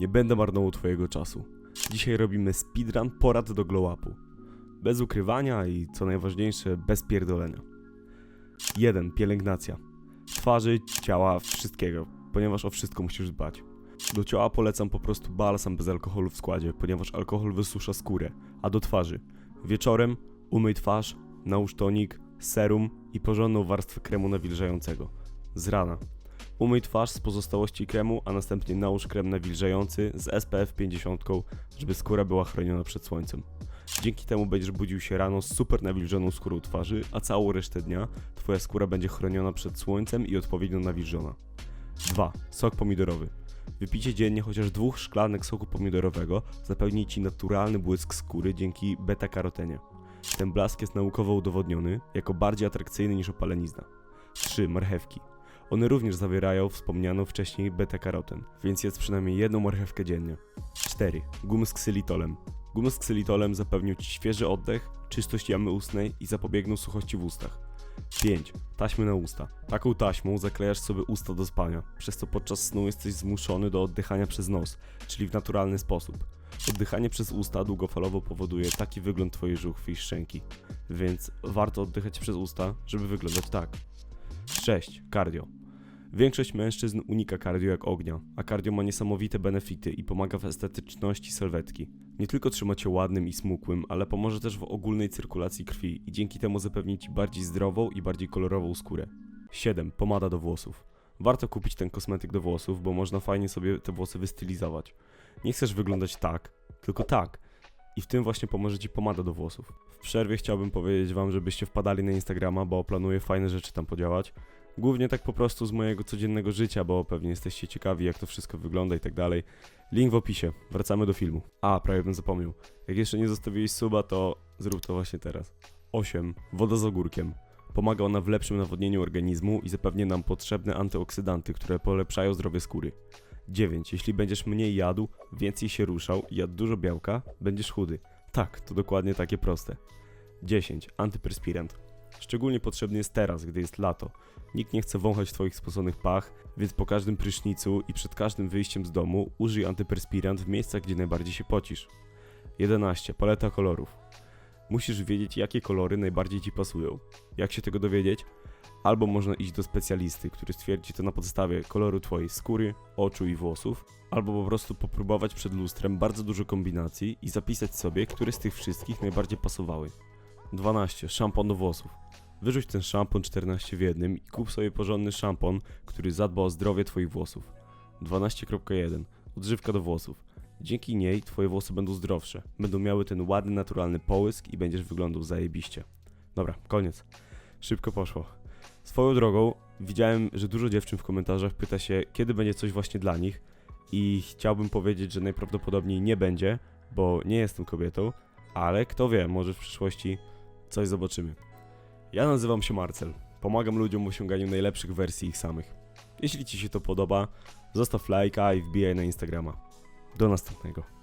Nie będę marnował twojego czasu. Dzisiaj robimy speedrun porad do glow upu. Bez ukrywania i co najważniejsze, bez pierdolenia. 1. Pielęgnacja. Twarzy, ciała, wszystkiego, ponieważ o wszystko musisz dbać. Do ciała polecam po prostu balsam bez alkoholu w składzie, ponieważ alkohol wysusza skórę, a do twarzy wieczorem umyj twarz, nałóż tonik, serum i porządną warstwę kremu nawilżającego. Z rana umyj twarz z pozostałości kremu, a następnie nałóż krem nawilżający z SPF 50, żeby skóra była chroniona przed słońcem. Dzięki temu będziesz budził się rano z super nawilżoną skórą twarzy, a całą resztę dnia twoja skóra będzie chroniona przed słońcem i odpowiednio nawilżona. 2. Sok pomidorowy. Wypicie dziennie chociaż dwóch szklanek soku pomidorowego zapewni Ci naturalny błysk skóry dzięki beta-karotenie. Ten blask jest naukowo udowodniony jako bardziej atrakcyjny niż opalenizna. 3. Marchewki. One również zawierają wspomnianą wcześniej beta-karoten, więc jedz przynajmniej jedną marchewkę dziennie. 4. Gumy z ksylitolem. Gumy z ksylitolem zapewnią Ci świeży oddech, czystość jamy ustnej i zapobiegną suchości w ustach. 5. Taśmy na usta. Taką taśmą zaklejasz sobie usta do spania, przez co podczas snu jesteś zmuszony do oddychania przez nos, czyli w naturalny sposób. Oddychanie przez usta długofalowo powoduje taki wygląd Twojej żuchwy i szczęki, więc warto oddychać przez usta, żeby wyglądać tak. 6. Cardio. Większość mężczyzn unika cardio jak ognia, a cardio ma niesamowite benefity i pomaga w estetyczności sylwetki. Nie tylko trzyma cię ładnym i smukłym, ale pomoże też w ogólnej cyrkulacji krwi i dzięki temu zapewni ci bardziej zdrową i bardziej kolorową skórę. 7. Pomada do włosów. Warto kupić ten kosmetyk do włosów, bo można fajnie sobie te włosy wystylizować. Nie chcesz wyglądać tak, tylko tak. I w tym właśnie pomoże Ci pomada do włosów. W przerwie chciałbym powiedzieć Wam, żebyście wpadali na Instagrama, bo planuję fajne rzeczy tam podziałać. Głównie tak po prostu z mojego codziennego życia, bo pewnie jesteście ciekawi, jak to wszystko wygląda i tak dalej. Link w opisie. Wracamy do filmu. A, prawie bym zapomniał. Jak jeszcze nie zostawiłeś suba, to zrób to właśnie teraz. 8. Woda z ogórkiem. Pomaga ona w lepszym nawodnieniu organizmu i zapewnia nam potrzebne antyoksydanty, które polepszają zdrowie skóry. 9. Jeśli będziesz mniej jadł, więcej się ruszał i jadł dużo białka, będziesz chudy. Tak, to dokładnie takie proste. 10. Antyperspirant. Szczególnie potrzebny jest teraz, gdy jest lato. Nikt nie chce wąchać Twoich spoconych pach, więc po każdym prysznicu i przed każdym wyjściem z domu użyj antyperspirant w miejscach, gdzie najbardziej się pocisz. 11. Paleta kolorów. Musisz wiedzieć, jakie kolory najbardziej Ci pasują. Jak się tego dowiedzieć? Albo można iść do specjalisty, który stwierdzi to na podstawie koloru Twojej skóry, oczu i włosów, albo po prostu popróbować przed lustrem bardzo dużo kombinacji i zapisać sobie, które z tych wszystkich najbardziej pasowały. 12. Szampon do włosów. Wyrzuć ten szampon 14 w jednym i kup sobie porządny szampon, który zadba o zdrowie Twoich włosów. 12.1. Odżywka do włosów. Dzięki niej Twoje włosy będą zdrowsze, będą miały ten ładny, naturalny połysk i będziesz wyglądał zajebiście. Dobra, koniec. Szybko poszło. Swoją drogą, widziałem, że dużo dziewczyn w komentarzach pyta się, kiedy będzie coś właśnie dla nich i chciałbym powiedzieć, że najprawdopodobniej nie będzie, bo nie jestem kobietą, ale kto wie, może w przyszłości coś zobaczymy. Ja nazywam się Marcel. Pomagam ludziom w osiąganiu najlepszych wersji ich samych. Jeśli Ci się to podoba, zostaw lajka i wbijaj na Instagrama. Do następnego.